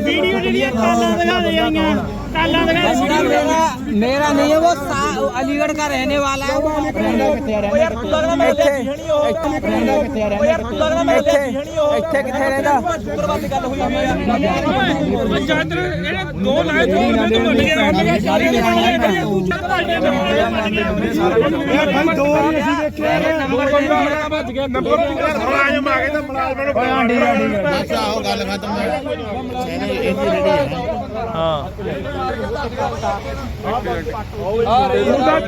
Video ਜਿਹੜੀਆਂ ਕਾਲਾਂ ਦਿਖਾ ਦੇ ਜਾਣੀਆਂ ਕਾਲਾਂ ਦਿਖਾ ਦੇ ਵੀਡੀਓ मेरा मेरा नहीं है वो सा- अलीगढ़ का रहने वाला है वो ਇੱਥੇ ਕਿੱਥੇ ਰਹਿੰਦਾ ਜਾਤਰ ਇਹਨੇ ਦੋ ਲਾਏ ਦੋ ਬੰਦੇ ਤੋਂ ਵੱਢ ਗਿਆ ਵੱਢ ਗਿਆ ਚਾਰੇ ਦੇ ਬਣ ਗਏ ਦੂਜਾ ਭੱਜ ਗਿਆ ਯਾਰ ਭਾਈ ਦੋ ਹੀ ਅਸੀਂ ਦੇਖਿਆ ਨੰਬਰ ਭੱਜ ਗਿਆ। ਨੰਬਰ ਮੁਲਾਜ਼ਮ ਆ ਗਏ ਤਾਂ ਮੁਲਾਜ਼ਮਾਂ ਨੂੰ ਹਾਂ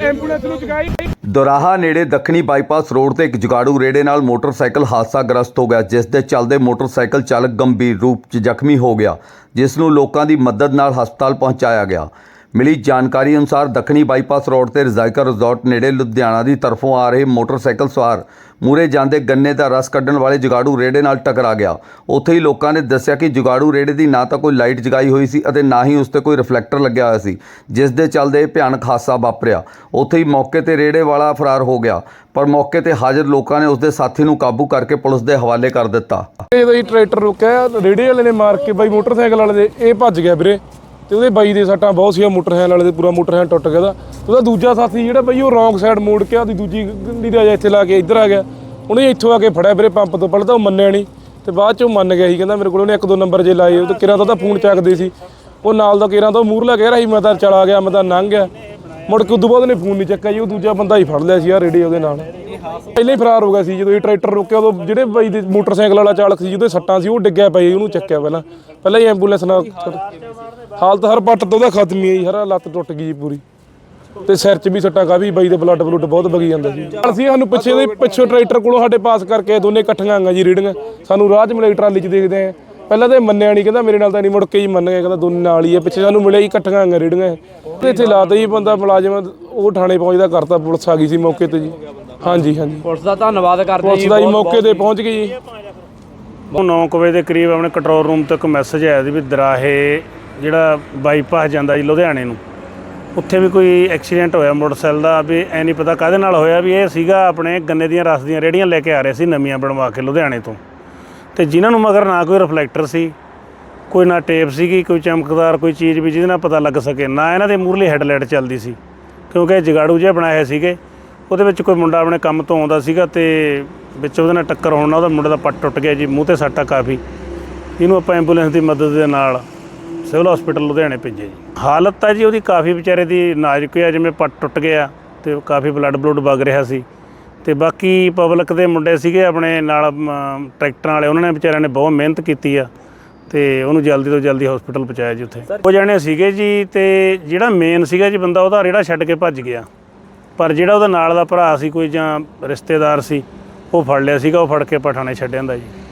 ਐਂਬੂਲੈਂਸ ਨੂੰ ਚੁਕਾਈ। ਦੁਰਾਹਾ ਨੇੜੇ ਦੱਖਣੀ ਬਾਈਪਾਸ ਰੋਡ ਤੇ ਇੱਕ ਜੁਗਾੜੂ ਰੇੜੇ ਨਾਲ ਮੋਟਰਸਾਈਕਲ ਹਾਦਸਾਗ੍ਰਸਤ ਹੋ ਗਿਆ ਜਿਸ ਦੇ ਚੱਲਦੇ ਮੋਟਰਸਾਈਕਲ ਚਾਲਕ ਗੰਭੀਰ ਰੂਪ 'ਚ ਜ਼ਖਮੀ ਹੋ ਗਿਆ ਜਿਸ ਨੂੰ ਲੋਕਾਂ ਦੀ ਮਦਦ ਨਾਲ ਹਸਪਤਾਲ ਪਹੁੰਚਾਇਆ ਗਿਆ। ਮਿਲੀ ਜਾਣਕਾਰੀ ਅਨੁਸਾਰ ਦੱਖਣੀ ਬਾਈਪਾਸ ਰੋਡ ਤੇ ਰਜ਼ਾਇਕਾ ਰਿਜ਼ੋਰਟ ਨੇੜੇ ਲੁਧਿਆਣਾ ਦੀ ਤਰਫੋਂ ਆ ਰਹੇ ਮੋਟਰਸਾਈਕਲ ਸਵਾਰ ਮੂਰੇ ਜਾਂਦੇ ਗੰਨੇ ਦਾ ਰਸ ਕੱਢਣ ਵਾਲੇ ਜੁਗਾੜੂ ਰੇੜੇ ਨਾਲ ਟਕਰਾ ਗਿਆ। ਉੱਥੇ ਹੀ ਲੋਕਾਂ ਨੇ ਦੱਸਿਆ ਕਿ ਜੁਗਾੜੂ ਰੇੜੇ ਦੀ ਨਾ ਤਾਂ ਕੋਈ ਲਾਈਟ ਜਗਾਈ ਹੋਈ ਸੀ ਅਤੇ ਨਾ ਹੀ ਉਸ ਤੇ ਕੋਈ ਰਿਫਲੈਕਟਰ ਲੱਗਿਆ ਹੋਇਆ ਸੀ, ਜਿਸ ਦੇ ਚੱਲਦੇ ਇਹ ਭਿਆਨਕ ਹਾਦਸਾ ਵਾਪਰਿਆ। ਉੱਥੇ ਹੀ ਮੌਕੇ ਤੇ ਰੇੜੇ ਵਾਲਾ ਫਰਾਰ ਹੋ ਗਿਆ, ਪਰ ਮੌਕੇ ਤੇ ਹਾਜ਼ਰ ਲੋਕਾਂ ਨੇ ਉਸ ਦੇ ਸਾਥੀ ਨੂੰ ਕਾਬੂ ਕਰਕੇ ਪੁਲਿਸ ਦੇ ਹਵਾਲੇ ਕਰ ਦਿੱਤਾ। ਜਦੋਂ ਹੀ ਟਰੈਕਟਰ ਰੁਕਿਆ, ਰੇੜੇ ਵਾਲੇ ਨੇ ਮਾਰ ਕੇ ਬਾਈ ਮੋਟਰਸਾਈਕਲ ਵਾਲੇ ਦੇ, ਇਹ ਭੱਜ ਗਿਆ ਵੀਰੇ। ਤੇ ਉਹਦੇ ਬਾਈ ਦੇ ਸੱਟਾਂ ਬਹੁਤ ਸੀਗਾ ਮੋਟਰਸਾਈਕਲ ਵਾਲੇ ਦੇ ਪੂਰਾ ਮੋਟਰਸਾਈਕਲ ਟੁੱਟ ਗਿਆ ਉਹਦਾ। ਉਹਦਾ ਦੂਜਾ ਸਾਥੀ ਜਿਹੜਾ ਬਾਈ ਉਹ ਰੌਂਗ ਸਾਈਡ ਮੋੜ ਕੇ ਉਹਦੀ ਦੂਜੀ ਗੱਡੀ ਦਾ ਇੱਥੇ ਲਾ ਕੇ ਇੱਧਰ ਆ ਗਿਆ। ਉਹਨੇ ਇੱਥੋਂ ਆ ਕੇ ਫੜਿਆ ਵੀਰੇ ਪੰਪ ਤੋਂ, ਪਹਿਲਾਂ ਤਾਂ ਉਹ ਮੰਨਿਆ ਨਹੀਂ, ਤੇ ਬਾਅਦ ਚ ਉਹ ਮੰਨ ਗਿਆ ਸੀ, ਕਹਿੰਦਾ ਮੇਰੇ ਕੋਲ ਉਹਨੇ ਇੱਕ ਦੋ ਨੰਬਰ ਜੇ ਲਾਏ, ਉਹ ਤਾਂ ਕਿਰਾਂ ਤੋਂ ਤਾਂ ਫੋਨ ਚੱਕਦੇ ਸੀ। ਉਹ ਨਾਲ ਦਾ ਕਿਰਾਂ ਤੋਂ ਮੂਹਰਲਾ ਕਹਿ ਰਿਹਾ ਸੀ, ਮੈਂ ਤਾਂ ਚਲਾ ਗਿਆ, ਮੈਂ ਤਾਂ ਲੰਘ ਗਿਆ। ਮੁੜ ਕੇ ਉਦੋਂ ਬਾਅਦ ਉਹਨੇ ਫੋਨ ਨਹੀਂ ਚੱਕਿਆ ਜੀ, ਉਹ ਦੂਜਾ ਬੰਦਾ ਹੀ ਫੜ ਲਿਆ ਸੀ ਆ ਰੇੜੀ ਉਹਦੇ ਨਾਲ। ਪਹਿਲਾਂ ਹੀ ਫਰਾਰ ਹੋ ਗਿਆ ਸੀ, ਜਦੋਂ ਇਹ ਟਰੈਕਟਰ ਰੋਕਿਆ, ਉਦੋਂ ਜਿਹੜੇ ਬਾਈ ਦੇ ਮੋਟਰਸਾਈਕਲ ਵਾਲਾ ਚਾਲਕ ਸੀ, ਜਿਹਦੇ ਸੱਟਾਂ ਸੀ, ਉਹ ਡਿੱਗਿਆ ਪਈ ਉਹਨੂੰ ਚੱਕਿਆ ਪਹਿਲਾਂ। ਪਹਿਲਾਂ ਹੀ ਐਂਬੂਲੈਂਸ ਨਾਲ ਹਾਲਤ ਹਰ ਪੱਟ ਤੋਂ ਉਹਦਾ ਖਤਮ ਹੀ ਹਰ ਲੱਤ ਟੁੱਟ ਗਈ ਜੀ ਪੂਰੀ। ਤੇ ਸਿਰ 'ਚ ਵੀ ਸੱਟਾਂ ਕਾਫੀ ਬਾਈ ਦੇ ਬਲੱਡ ਬਲੂਡ ਬਹੁਤ ਵਗੀ ਜਾਂਦਾ ਸੀ। ਅਸੀਂ ਸਾਨੂੰ ਪਿੱਛੇ ਦੇ ਪਿੱਛੋਂ ਟਰੈਕਟਰ ਕੋਲੋਂ ਸਾਡੇ ਪਾਸ ਕਰਕੇ ਦੋਨੇ ਇਕੱਠੀਆਂ ਆਈਆਂ ਜੀ ਰੇੜੀਆਂ। ਸਾਨੂੰ ਰਾਹ 'ਚ ਮਿਲੇ ਟਰਾਲੀ 'ਚ ਦੇਖਦੇ ਆ। ਪਹਿਲਾਂ ਤਾਂ ਇਹ ਮੰਨਿਆ ਨਹੀਂ ਕਹਿੰਦਾ ਮੇਰੇ ਨਾਲ ਤਾਂ ਨਹੀਂ ਮੁੜ ਕੇ ਹੀ ਮੰਨ ਗਿਆ ਕਹਿੰਦਾ ਦੋਨੇ ਨਾਲ ਹੀ ਆ ਪਿੱਛੇ ਸਾਨੂੰ ਮਿਲੇ ਹੀ ਇਕੱਠੀਆਂ ਆਈਆਂ ਰੇੜੀਆਂ। ਤੇ ਇੱਥੇ ਲਾਤਾ ਜੀ ਬੰਦਾ ਮੁਲਾਜ਼ਮ ਉਹ ਥਾਣੇ ਪਹੁੰਚਦਾ ਕਰਤਾ ਪੁਲਿਸ ਆ ਗਈ ਸੀ ਮੌਕੇ ਤੇ ਜੀ। ਹਾਂਜੀ ਹਾਂਜੀ। ਪੁਲਿਸ ਦਾ ਧੰਨਵਾਦ ਕਰਦੇ ਪੁਲਿਸ ਦਾ ਜੀ ਮੌਕੇ ਤੇ ਪਹੁੰਚ ਗਈ ਜੀ। ਉਹ 9 ਵਜੇ ਦੇ ਕਰੀਬ ਆਪਣੇ ਕੰਟਰੋਲ ਰੂਮ ਤੋਂ ਇੱਕ ਮੈਸੇਜ ਆਇਆ ਸੀ ਵੀ ਦਰਾਹੇ ਜਿਹੜਾ ਬਾਈਪਾਸ ਜਾਂਦਾ ਜੀ ਲੁਧਿਆਣੇ ਨੂੰ ਉੱਥੇ ਵੀ ਕੋਈ ਐਕਸੀਡੈਂਟ ਹੋਇਆ ਮੋਟਰਸਾਈਕਲ ਦਾ ਵੀ ਐ ਨਹੀਂ ਪਤਾ ਕਾਹਦੇ ਨਾਲ ਹੋਇਆ ਵੀ ਇਹ ਸੀਗਾ ਆਪਣੇ ਗੰਨੇ ਦੀਆਂ ਰਸ ਦੀਆਂ ਰੇੜੀਆਂ ਲੈ ਕੇ ਆ ਰਹੇ ਸੀ ਨਵੀਆਂ ਬਣਵਾ ਕੇ ਲੁਧਿਆਣੇ ਤੋਂ। ਤੇ ਜਿਨ੍ਹਾਂ ਨੂੰ ਮਗਰ ਨਾ ਕੋਈ ਰਿਫਲੈਕਟਰ ਸੀ, ਕੋਈ ਨਾ ਟੇਪ ਸੀਗੀ, ਕੋਈ ਚਮਕਦਾਰ, ਕੋਈ ਚੀਜ਼ ਵੀ ਜਿਹਦੇ ਨਾਲ ਪਤਾ ਲੱਗ ਸਕੇ, ਨਾ ਇਹਨਾਂ ਦੇ ਮੂਰਲੀ ਹੈਡਲਾਈਟ ਚੱਲਦੀ ਸੀ। ਕਿਉਂਕਿ ਇਹ ਜਗਾੜੂ ਜਿਹਾ ਬਣਾਏ ਹੋਏ ਸੀਗੇ, ਉਹਦੇ ਵਿੱਚ ਕੋਈ ਮੁੰਡਾ ਆਪਣੇ ਕੰਮ ਤੋਂ ਆਉਂਦਾ ਸੀਗਾ ਤੇ ਵਿੱਚ ਉਹਦੇ ਨਾਲ ਟੱਕਰ ਹੋਣ ਨਾਲ ਉਹਦਾ ਮੁੰਡੇ ਦਾ ਪੱਟ ਟੁੱਟ ਗਿਆ ਜੀ, ਮੂੰਹ ਤੇ ਸੱਟਾ ਕਾਫੀ। ਇਹਨੂੰ ਆਪਾਂ ਐਂਬੂਲੈਂਸ ਦੀ ਮਦਦ ਦੇ ਨਾਲ ਸਿਵਲ ਹਸਪੀਟਲ ਲੁਧਿਆਣੇ ਭੇਜੇ ਜੀ। ਹਾਲਤ ਤਾਂ ਜੀ ਉਹਦੀ ਕਾਫੀ ਵਿਚਾਰੇ ਦੀ ਨਾਜ਼ੁਕ ਹੈ ਜਿਵੇਂ ਪੱਟ ਟੁੱਟ ਗਿਆ ਤੇ ਕਾਫੀ ਬਲੱਡ ਬਲੂਡ ਵਗ ਰਿਹਾ ਸੀ। ਤੇ ਬਾਕੀ ਪਬਲਿਕ ਦੇ ਮੁੰਡੇ ਸੀਗੇ ਆਪਣੇ ਨਾਲ ਅਮ, ਟਰੈਕਟਰਾਂ ਵਾਲੇ ਉਹਨਾਂ ਨੇ ਵਿਚਾਰਿਆਂ ਨੇ ਬਹੁਤ ਮਿਹਨਤ ਕੀਤੀ ਆ ਤੇ ਉਹਨੂੰ ਜਲਦੀ ਤੋਂ ਜਲਦੀ ਹਸਪੀਟਲ ਪਹੁੰਚਾਇਆ ਜੀ ਉੱਥੇ। ਉਹ ਜਾਣੇ ਸੀਗੇ ਜੀ ਤੇ ਜਿਹੜਾ ਮੇਨ ਸੀਗਾ ਜੀ ਬੰਦਾ ਉਹਦਾ ਰੇੜਾ ਛੱਡ ਕੇ ਭੱਜ ਗਿਆ। ਪਰ ਜਿਹੜਾ ਉਹਦਾ ਨਾਲ ਦਾ ਭਰਾ ਸੀ ਕੋਈ ਜਾਂ ਰਿਸ਼ਤੇਦਾਰ ਸੀ ਉਹ ਫੜ ਲਿਆ ਸੀਗਾ ਉਹ ਫੜ ਕੇ ਪਠਾਣੇ ਛੱਡ ਜਾਂਦਾ ਜੀ।